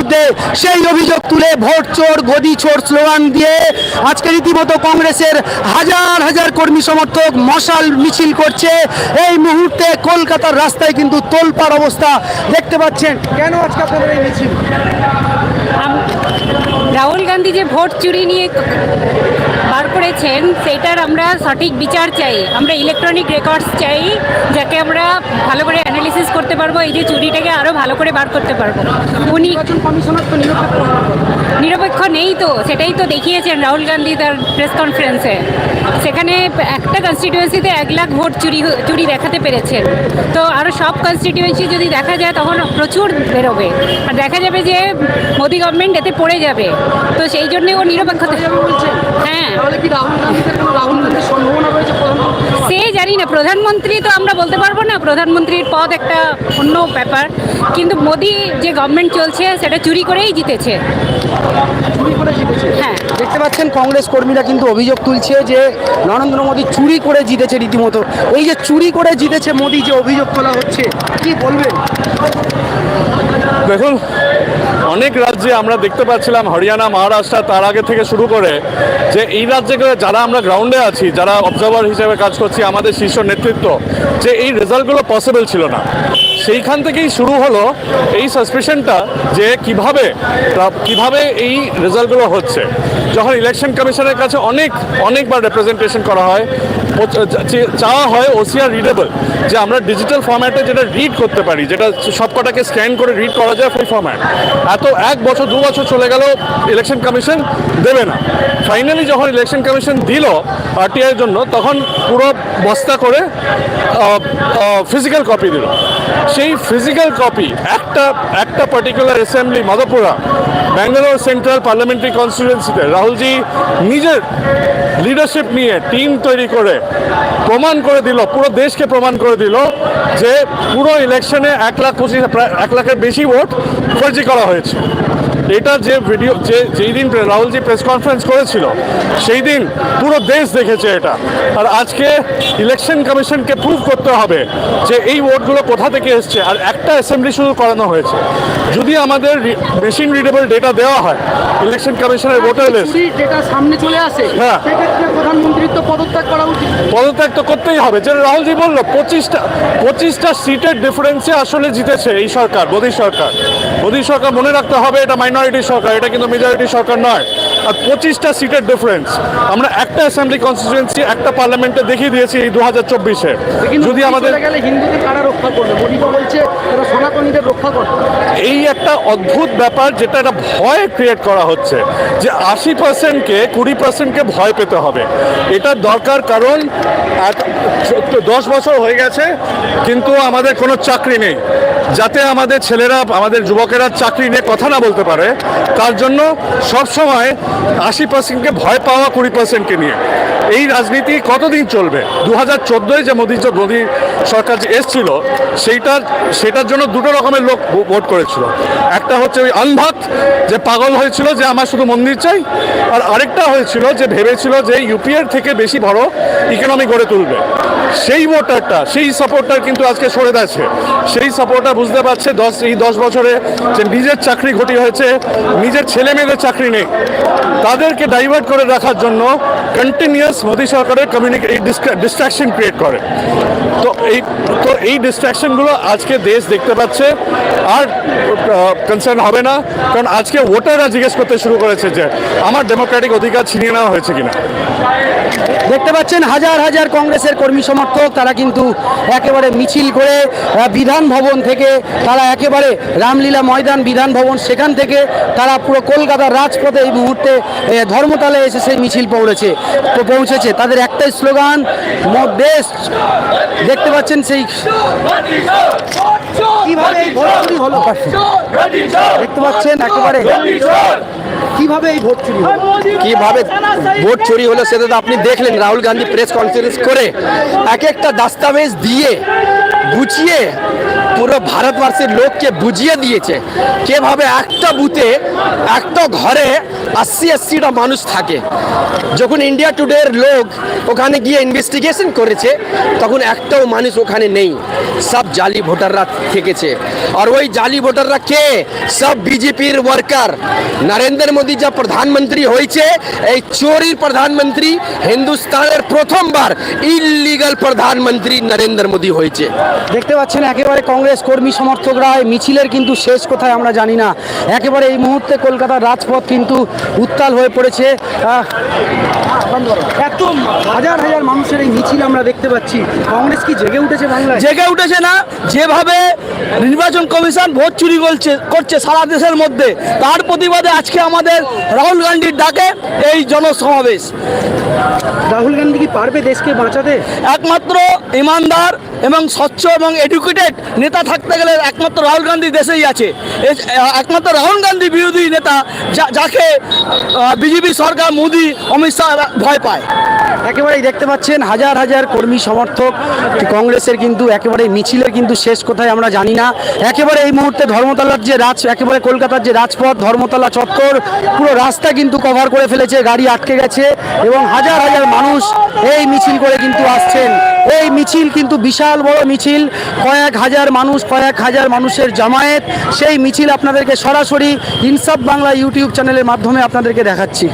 বিরুদ্ধে সেই অভিযোগ তুলে ভোট চোর, গদি চোর স্লোগান দিয়ে আজকে রীতিমতো কংগ্রেসের হাজার হাজার কর্মী সমর্থক মশাল মিছিল করছে। এই মুহূর্তে কলকাতার রাস্তায় কিন্তু তোলপার অবস্থা দেখতে পাচ্ছেন। কেন আজকে আপনাদের এই মিছিল? রাহুল গান্ধী যে ভোট চুরি নিয়ে বার করেছেন সেটার আমরা সঠিক বিচার চাই। আমরা ইলেকট্রনিক রেকর্ডস চাই যাকে আমরা ভালো করে অ্যানালিসিস করতে পারব এই যে চুরিটাকে আরও ভালো করে বার করতে পারব। উনি নিরপেক্ষ নেই তো সেটাই তো দেখিয়েছেন রাহুল গান্ধী তার প্রেস কনফারেন্সে সেখানে একটা কনস্টিটিউয়েন্সিতে এক লাখ ভোট চুরি চুরি দেখাতে পেরেছেন। তো আরও সব কনস্টিটিউয়েন্সি যদি দেখা যায়, তখন প্রচুর বেরোবে। আর দেখা যাবে যে মোদি গভর্নমেন্ট এতে পড়ে যাবে। তো সেই জন্যে ও নিরপেক্ষ হ্যাঁ তাহলে কি রাহুল গান্ধীদের কোনো রাহুল গান্ধীর সম্ভাবনা রয়েছে প্রধানমন্ত্রী সে জানি না প্রধানমন্ত্রী তো আমরা বলতে পারব না প্রধানমন্ত্রীর পদ একটা অন্য ব্যাপার। কিন্তু মোদি যে গভর্নমেন্ট চলছে সেটা চুরি করেই জিতেছে। চুরি করে জিতেছে? হ্যাঁ। দেখতে পাচ্ছেন কংগ্রেস কর্মীরা কিন্তু অভিযোগ তুলছে যে নরেন্দ্র মোদী চুরি করে জিতেছে রীতিমতো। এই যে চুরি করে জিতেছে মোদী যে অভিযোগ তোলা হচ্ছে কি বলবেন? দেখুন, অনেক রাজ্যে আমরা দেখতে পাচ্ছিলাম হরিয়ানা, মহারাষ্ট্র তার আগে থেকে শুরু করে যে এই রাজ্যে যারা আমরা গ্রাউন্ডে আছি, যারা অবজার্ভার হিসেবে কাজ করছি, আমাদের শীর্ষ নেতৃত্ব, যে এই রেজাল্টগুলো পসিবল ছিল না। সেইখান থেকেই শুরু হলো এই সাসপেশনটা যে কীভাবে কীভাবে এই রেজাল্টগুলো হচ্ছে। যখন ইলেকশন কমিশনের কাছে অনেক, অনেকবার রিপ্রেজেন্টেশন করা হয় চাওয়া হয় ওসিআর রিডেবল যে আমরা ডিজিটাল ফর্ম্যাটে যেটা রিড করতে পারি, যেটা সবকটাকে স্ক্যান করে রিড করা যায় সেই ফর্ম্যাট এত এক বছর, দু বছর চলে গেল ইলেকশন কমিশন দেবে না। ফাইনালি যখন ইলেকশন কমিশন দিল আরটিআইয়ের জন্য, তখন পুরো বস্তা করে ফিজিক্যাল কপি দিল। সেই ফিজিক্যাল কপি একটা একটা particular assembly Madhavpura Bangalore central parliamentary কনস্টিটুয়েন্সিতে Rahulji নিজের লিডারশিপ নিয়ে টিম তৈরি করে প্রমাণ করে দিল পুরো দেশকে প্রমাণ করে দিল যে পুরো ইলেকশনে এক লাখ পঁচিশ এক লাখের বেশি ভোট ফর্জি করা হয়েছে। এটা যে ভিডিও যে যেই দিন রাহুলজি প্রেস কনফারেন্স করেছিল সেই দিন পুরো দেশ দেখেছে এটা। আর আজকে ইলেকশন কমিশনকে প্রুভ করতে হবে যে এই ভোটগুলো কোথা থেকে এসছে। আর একটা অ্যাসেম্বলি শুধু করানো হয়েছে। যদি আমাদের মেশিন রিডেবল ডেটা দেওয়া হয় ইলেকশন কমিশনের ভোটার লিস্ট সামনে চলে আসে হ্যাঁ। প্রধানমন্ত্রীর তো পদত্যাগ করা উচিত। পদত্যাগ তো করতেই হবে। যেটা রাহুলজি বলল পঁচিশটা পঁচিশটা সিটের ডিফারেন্সে আসলে জিতেছে এই সরকার মোদী সরকার। মোদী সরকার মনে রাখতে হবে এটা মাইনরিটি সরকার এটা কিন্তু মেজরিটি সরকার নয়। আর পঁচিশটা সিটের ডিফারেন্স আমরা একটা অ্যাসেম্বলি কনস্টিটুয়েন্সি একটা পার্লামেন্টে দেখিয়ে দিয়েছি এই দু হাজার চব্বিশে যদি আমাদের হিন্দুদের কারা রক্ষা করবে? মোদী তো বলছে সনাতনীদের রক্ষা করবে। এই একটা অদ্ভুত ব্যাপার যেটা একটা ভয় ক্রিয়েট করা হচ্ছে যে আশি পার্সেন্টকে কুড়ি পার্সেন্টকে ভয় পেতে হবে। এটা দরকার কারণ চোদ্দ- দশ বছর হয়ে গেছে, কিন্তু আমাদের কোনো চাকরি নেই। যাতে আমাদের ছেলেরা, আমাদের যুবকেরা চাকরি নিয়ে কথা না বলতে পারে, তার জন্য সবসময় আশি পার্সেন্টকে ভয় পাওয়া কুড়ি পার্সেন্টকে নিয়ে। এই রাজনীতি কতদিন চলবে? দু হাজার চোদ্দোয় যে মোদী মোদী সরকার যে এসছিল, সেইটার সেটার জন্য দুটো রকমের লোক ভোট করেছিল। একটা হচ্ছে ওই আনভাত, যে পাগল হয়েছিল যে আমার শুধু মন্দির চাই, আর আরেকটা হয়েছিল যে ভেবেছিল যে ইউপিএর থেকে বেশি বড় ইকোনমি গড়ে তুলবে। সেই ভোটারটা, সেই সাপোর্টার কিন্তু আজকে সরে যাচ্ছে সেই সাপোর্টার বুঝতে পারছে দশ এই দশ বছরে যে নিজের চাকরি ঘটি হয়েছে, নিজের ছেলে মেয়েদের চাকরি নেই। তাদেরকে ডাইভার্ট করে রাখার জন্য কন্টিনিউয়াস মোদী সরকারের কমিউনিকে এই ডিস্ট্রাকশন ক্রিয়েট করে। তো এই তো এই ডিস্ট্রাকশনগুলো আজকে দেশ দেখতে পাচ্ছে, আর কনসার্ন হবে না, কারণ আজকে ভোটাররা জিজ্ঞেস করতে শুরু করেছে যে, আমার ডেমোক্রেটিক অধিকার ছিনিয়ে নেওয়া হয়েছে কিনা। দেখতে পাচ্ছেন, হাজার হাজার কংগ্রেসের কর্মী সমর্থক, তারা কিন্তু একেবারে মিছিল করে বিধান ভবন থেকে তারা একেবারে রামলীলা ময়দান বিধান ভবন সেখান থেকে তারা পুরো কলকাতার রাজপথে এই মুহূর্তে ধর্মতলায় এসে সেই মিছিল পৌঁছেছে। তো পৌঁছেছে তাদের একটাই স্লোগান "মো- দেশ দেখতে পাচ্ছেন সেই কীভাবে এই ভোট চুরি হলো? দেখতে পাচ্ছেন একেবারে কীভাবে এই ভোট চুরি হলো? কীভাবে ভোট চুরি হলো সেটা তো আপনি দেখলেন। রাহুল গান্ধী প্রেস কনফারেন্স করে এক একটা দাস্তাবেজ দিয়ে বুঝিয়ে পুরো ভারতবর্ষের লোককে বুঝিয়ে দিয়েছে। কীভাবে একটা বুথে, একটা ঘরে আশি আশিটা মানুষ থাকে। যখন ইন্ডিয়া টুডের লোক ওখানে গিয়ে ইনভেস্টিগেশন করেছে, তখন একটাও মানুষ ওখানে নেই। সব জালি ভোটাররা থেকেছে। আর ওই জালি ভোটাররা কে? সব বিজেপির ওয়ার্কার নরেন্দ্র মোদী যা প্রধানমন্ত্রী হয়েছে, এই চোরির প্রধানমন্ত্রী হিন্দুস্তানের প্রথমবার ইলিগাল প্রধানমন্ত্রী নরেন্দ্র মোদী হয়েছে। দেখতে পাচ্ছেন, একেবারে কংগ্রেস কর্মী সমর্থকরা মিছিলের কিন্তু শেষ কোথায় আমরা জানি না। একেবারে এই মুহূর্তে কলকাতার রাজপথ কিন্তু উত্তাল হয়ে পড়েছে। এত হাজার হাজার মানুষের এই মিছিল আমরা দেখতে পাচ্ছি। কংগ্রেস কি জেগে উঠেছে বাংলায়? জেগে উঠেছে না যেভাবে নির্বাচন কমিশন ভোট চুরি করছে করছে সারা দেশের মধ্যে তার প্রতিবাদে আজকে আমাদের রাহুল গান্ধীর ডাকে এই জনসমাবেশ। রাহুল গান্ধী কি পারবে দেশকে বাঁচাতে? একমাত্র ইমানদার এবং স্বচ্ছ এবং এডুকেটেড নেতা থাকতে গেলে একমাত্র রাহুল গান্ধী দেশেই আছে। একমাত্র রাহুল গান্ধী বিরোধী নেতা যাকে বিজেপি সরকার মোদি, অমিত শাহ ভয় পায়। একেবারেই দেখতে পাচ্ছেন, হাজার হাজার কর্মী সমর্থক, কংগ্রেসের কিন্তু একেবারে মিছিলের কিন্তু শেষ কোথায় আমরা জানি না। একেবারে এই মুহূর্তে ধর্মতলার যে রাজ, একেবারে কলকাতার যে রাজপথ, ধর্মতলা চত্বর, পুরো রাস্তা কিন্তু কভার করে ফেলেছে, গাড়ি আটকে গেছে এবং হাজার হাজার মানুষ এই মিছিল করে কিন্তু আসছেন। এই মিছিল কিন্তু বিশাল বড় মিছিল। কয়েক হাজার মানুষ, কয়েক হাজার মানুষের জামায়াত। সেই মিছিল আপনাদেরকে সরাসরি ইনসাফ বাংলা ইউটিউব চ্যানেলের মাধ্যমে আপনাদেরকে দেখাচ্ছি।